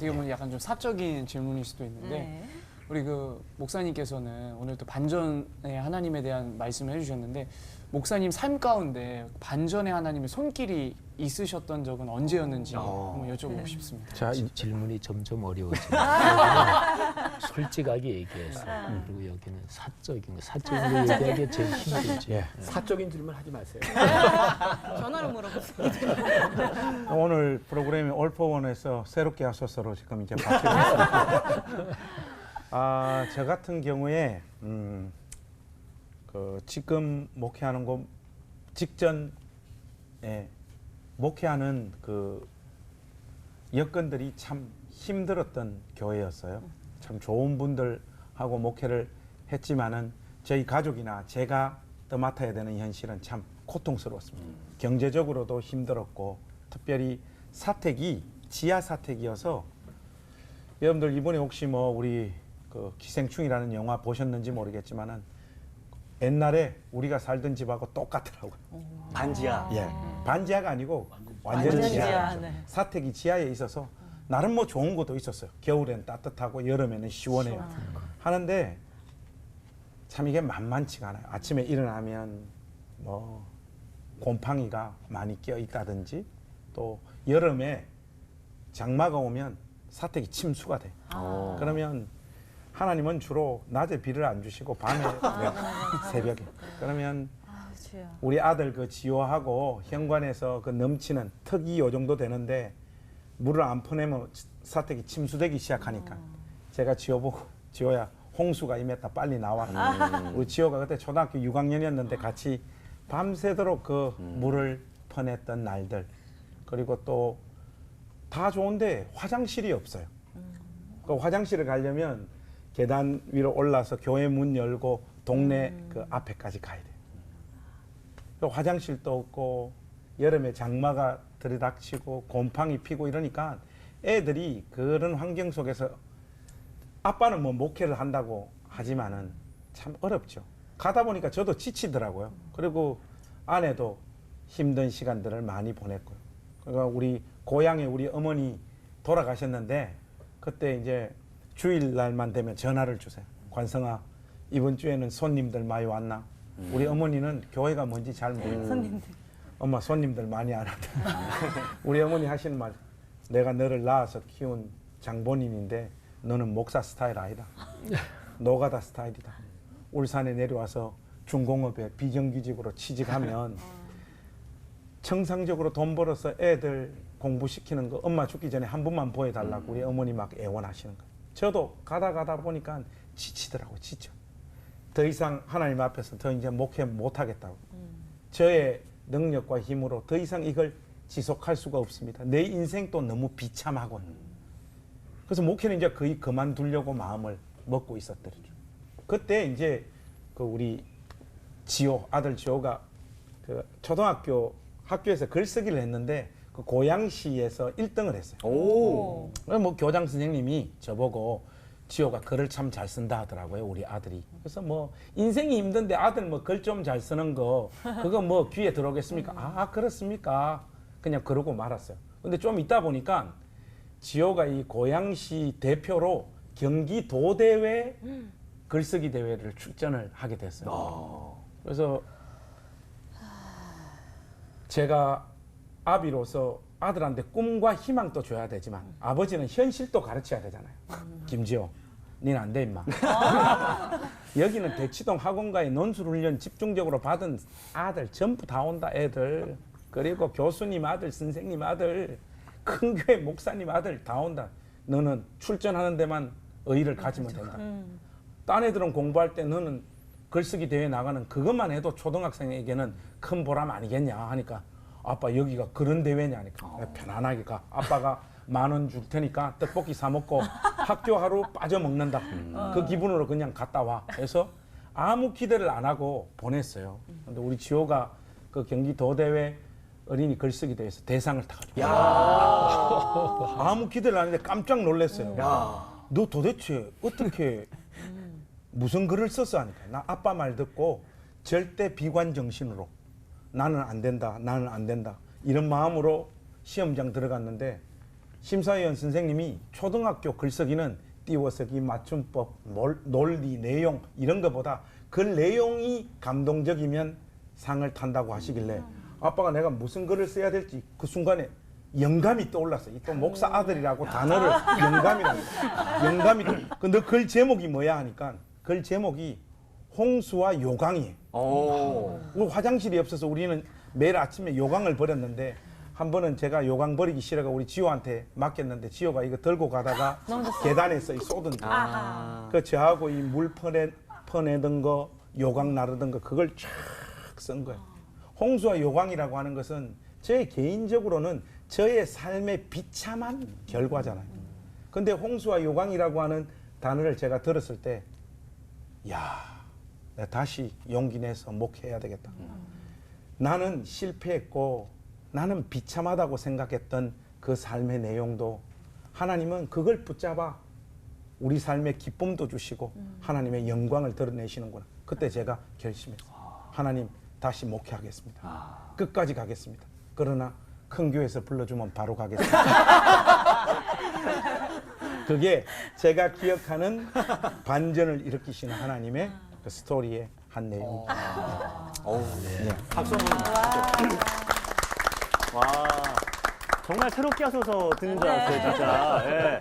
어떻게 보면 약간 좀 사적인 질문일 수도 있는데 네. 우리 그 목사님께서는 오늘 또 반전의 하나님에 대한 말씀을 해주셨는데 목사님 삶 가운데 반전의 하나님의 손길이 있으셨던 적은 언제였는지 어. 한번 여쭤보고 네. 싶습니다. 자, 이 질문이 점점 어려워지네. 솔직하게 얘기해서 그리고 여기는 사적인 거, 사적인 거 얘기하기 제일 힘들지. 예. 사적인 질문 하지 마세요. 전화로 물어보세요. 오늘 프로그램이 올포원에서 새롭게 하소서로 지금 이제 바뀌고 있습니다. 아, 저 같은 경우에 음, 그 지금 목회하는 곳 직전에 목회하는 그 여건들이 참 힘들었던 교회였어요. 참 좋은 분들하고 목회를 했지만은 저희 가족이나 제가 떠맡아야 되는 현실은 참 고통스러웠습니다. 경제적으로도 힘들었고 특별히 사택이 지하 사택이어서 여러분들 이번에 혹시 뭐 우리 그 기생충이라는 영화 보셨는지 모르겠지만은 옛날에 우리가 살던 집하고 똑같더라고요. 반지야. 예. 반지하가 아니고 완전 완전 지하. 지하, 네. 사택이 지하에 있어서 나름 뭐 좋은 것도 있었어요. 겨울엔 따뜻하고 여름에는 시원해요. 하는데 참 이게 만만치가 않아요. 아침에 일어나면 뭐 곰팡이가 많이 껴 있다든지 또 여름에 장마가 오면 사택이 침수가 돼. 어. 그러면 하나님은 주로 낮에 비를 안 주시고 밤에 새벽에. 그러면 아. 우리 아들 그 지호하고 현관에서 그 넘치는 턱이 요 정도 되는데 물을 안 퍼내면 사택이 침수되기 시작하니까 제가 지호 보고 지호야 홍수가 임했다 빨리 나와라. 우리 지호가 그때 초등학교 6학년이었는데 같이 밤새도록 그 물을 퍼냈던 날들 그리고 또 다 좋은데 화장실이 없어요. 그 화장실을 가려면 계단 위로 올라서 교회 문 열고 동네 그 앞에까지 가야 돼요. 또 화장실도 없고 여름에 장마가 들이닥치고 곰팡이 피고 이러니까 애들이 그런 환경 속에서 아빠는 뭐 목회를 한다고 하지만은 참 어렵죠. 가다 보니까 저도 지치더라고요. 그리고 아내도 힘든 시간들을 많이 보냈고요. 그러니까 우리 고향에 우리 어머니 돌아가셨는데 그때 이제 주일날만 되면 전화를 주세요. 관성아 이번 주에는 손님들 많이 왔나? 우리 어머니는 교회가 뭔지 잘 모르고 손님들. 엄마 손님들 많이 안 왔다. 우리 어머니 하시는 말 내가 너를 낳아서 키운 장본인인데 너는 목사 스타일 아니다. 노가다 스타일이다. 울산에 내려와서 중공업에 비정규직으로 취직하면 정상적으로 돈 벌어서 애들 공부시키는 거 엄마 죽기 전에 한 번만 보여달라고 우리 어머니 막 애원하시는 거예요. 저도 가다 가다 보니까 지치더라고 지쳐. 더 이상 하나님 앞에서 더 이제 목회 못하겠다고. 저의 능력과 힘으로 더 이상 이걸 지속할 수가 없습니다. 내 인생도 너무 비참하고. 그래서 목회는 이제 거의 그만두려고 마음을 먹고 있었더죠. 그때 이제 그 우리 지호 아들 지호가 그 초등학교 학교에서 글쓰기를 했는데 그 고양시에서 1등을 했어요. 오. 그래서 뭐 교장 선생님이 저보고 지호가 글을 참 잘 쓴다 하더라고요 우리 아들이. 그래서 뭐 인생이 힘든데 아들 뭐 글 좀 잘 쓰는 거 그거 뭐 귀에 들어오겠습니까? 아 그렇습니까? 그냥 그러고 말았어요. 근데 좀 있다 보니까 지호가 이 고양시 대표로 경기도 대회 글쓰기 대회를 출전을 하게 됐어요. 그래서 제가 아비로서 아들한테 꿈과 희망도 줘야 되지만 아버지는 현실도 가르쳐야 되잖아요. 김지호, 니는 안 돼 임마. 여기는 대치동 학원가의 논술훈련 집중적으로 받은 아들 전부 다 온다 애들. 그리고 교수님 아들, 선생님 아들, 큰 교회 목사님 아들 다 온다. 너는 출전하는 데만 의의를 가지면 된다. 딴 애들은 공부할 때 너는 글쓰기 대회 나가는 그것만 해도 초등학생에게는 큰 보람 아니겠냐 하니까 아빠 여기가 그런 대회냐 하니까 내가 편안하게 가. 아빠가 만 원 줄 테니까 떡볶이 사 먹고 학교 하루 빠져 먹는다. 그 기분으로 그냥 갔다 와. 그래서 아무 기대를 안 하고 보냈어요. 근데 우리 지호가 그 경기도 대회 어린이 글쓰기 대회에서 대상을 타가지고 아무 기대를 안 했는데 깜짝 놀랐어요. 야. 너 도대체 어떻게 무슨 글을 썼어 하니까 나 아빠 말 듣고 절대 비관 정신으로 나는 안 된다 나는 안 된다 이런 마음으로 시험장 들어갔는데 심사위원 선생님이 초등학교 글쓰기는 띄워쓰기, 맞춤법, 몰- 논리, 내용 이런 것보다 그 내용이 감동적이면 상을 탄다고 하시길래 아빠가 내가 무슨 글을 써야 될지 그 순간에 영감이 떠올랐어. 이또 목사 아들이라고 단어를 영감이라고. 영감이 떠. 근데 글 제목이 뭐야 하니까 글 제목이 홍수와 요강이에요. 오. 우리 화장실이 없어서 우리는 매일 아침에 요강을 버렸는데 한 번은 제가 요강 버리기 싫어가 우리 지호한테 맡겼는데 지호가 이거 들고 가다가 계단에서 이 쏟은 거. 아. 그 저하고 이 물 퍼내 퍼내던 거 요강 나르던 거 그걸 쫙 쓴 거예요. 홍수와 요강이라고 하는 것은 제 개인적으로는 저의 삶의 비참한 결과잖아요. 근데 홍수와 요강이라고 하는 단어를 제가 들었을 때, 야, 다시 용기 내서 목회해야 되겠다. 나는 실패했고 나는 비참하다고 생각했던 그 삶의 내용도 하나님은 그걸 붙잡아 우리 삶의 기쁨도 주시고 하나님의 영광을 드러내시는구나. 그때 제가 결심했어요. 하나님 다시 목회하겠습니다. 끝까지 가겠습니다. 그러나 큰 교회에서 불러주면 바로 가겠습니다. 그게 제가 기억하는 반전을 일으키시는 하나님의 그 스토리의 한 내용. 어우, 박수 한번. 와. 정말 새롭게 하셔서 듣는 줄 알았어요, 진짜. 예.